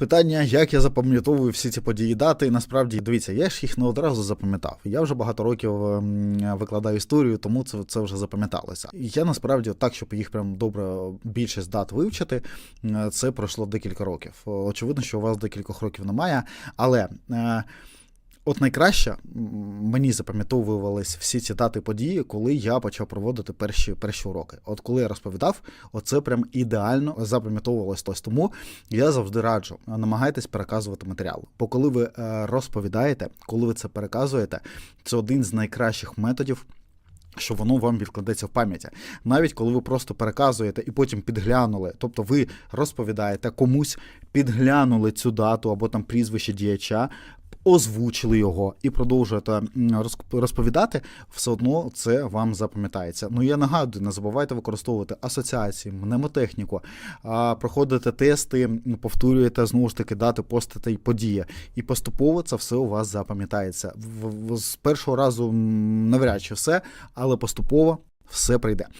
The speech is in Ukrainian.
Питання, як я запам'ятовую всі ці події дати, насправді дивіться, я ж їх не одразу запам'ятав. Я вже багато років ем, викладаю історію, тому це, це вже запам'яталося. І Я насправді так, щоб їх прям добре більшість дат вивчити, це пройшло декілька років. Очевидно, що у вас декількох років немає, але. е, От найкраще мені запам'ятовувались всі ці дати події, коли я почав проводити перші, перші уроки. От коли я розповідав, оце прям ідеально запам'ятовувалось. Тобто тому я завжди раджу, намагайтесь переказувати матеріал. Бо коли ви е, розповідаєте, коли ви це переказуєте, це один з найкращих методів. Що воно вам відкладеться в пам'яті, навіть коли ви просто переказуєте і потім підглянули, тобто ви розповідаєте комусь, підглянули цю дату або там прізвище діяча, озвучили його і продовжуєте розповідати, все одно це вам запам'ятається. Ну я нагадую, не забувайте використовувати асоціації, мнемотехніку, проходите тести, повторюєте знову ж таки дати, постати і події. І поступово це все у вас запам'ятається. З першого разу навряд чи все, але поступово все прийде.